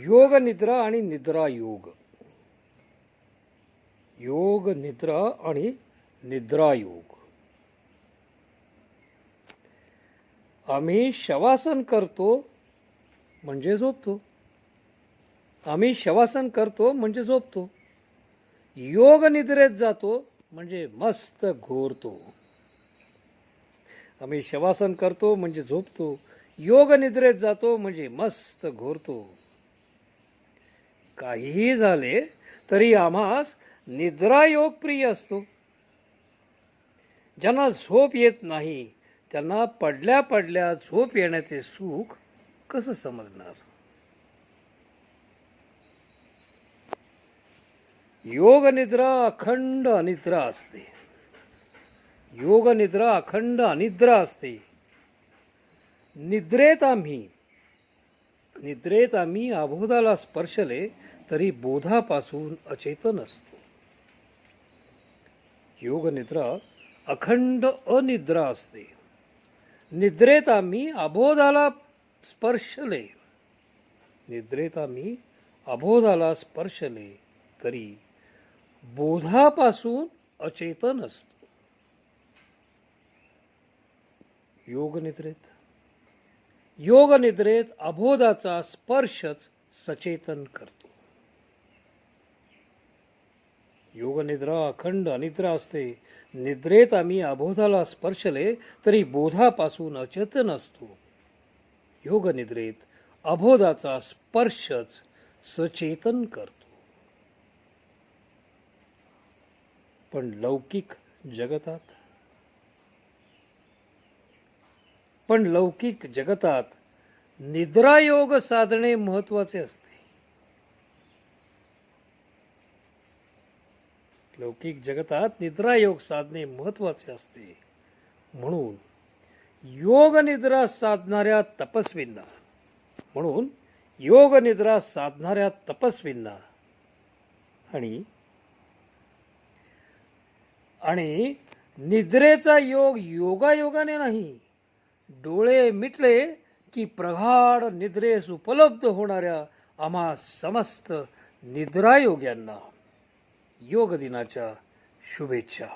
योग निद्रा आणि निद्रा योग. योग निद्रा आणि निद्रा योग. आम्ही शवासन करतो म्हणजे झोपतो. आम्ही शवासन करतो म्हणजे झोपतो. योग निद्रेत जातो म्हणजे मस्त घोरतो. आम्ही शवासन करतो म्हणजे झोपतो. योग निद्रेत जातो म्हणजे मस्त घोरतो. काहीही झाले तरी आम्हास निद्रा योग प्रिय असतो. ज्यांना झोप येत नाही त्यांना पडल्या पडल्या झोप येण्याचे सुख कसं समजणार? योग निद्रा अखंड अनिद्रा असते. योग निद्रा अखंड अनिद्रा असते. निद्रेत आम्ही निद्रेत आम्ही अबोधाला स्पर्शले तरी बोधापासून अचेतन असतो. योगनिद्रा अखंड अनिद्रा असते. निद्रेत आम्ही अबोधाला स्पर्शले. निद्रेत आम्ही अबोधाला स्पर्शले तरी बोधापासून अचेतन असतो. योगनिद्रेत योगनिद्रेत योग निद्रेत अबोधाचा स्पर्शच सचेतन करतो. योगनिद्रा अखंड अनिद्रा असते. निद्रेत आम्ही अबोधाला स्पर्शले तरी बोधापासून अचेतन असतो. योगनिद्रेत अबोधाचा स्पर्शच सचेतन करतो. पण लौकिक जगतात पण लौकिक जगतात निद्रायोग साधणे महत्त्वाचे असते. लौकिक जगतात निद्रायोग साधणे महत्त्वाचे असते. म्हणून योग निद्रा साधणाऱ्या तपस्वींना म्हणून योग निद्रा साधणाऱ्या तपस्वींना आणि आणि निद्रेचा योग योगायोगाने नाही डोळे मिटले की प्रगाढ निद्रेस उपलब्ध होणाऱ्या आम्हा समस्त निद्रायोग्यांना योग दिनाच्या शुभेच्छा.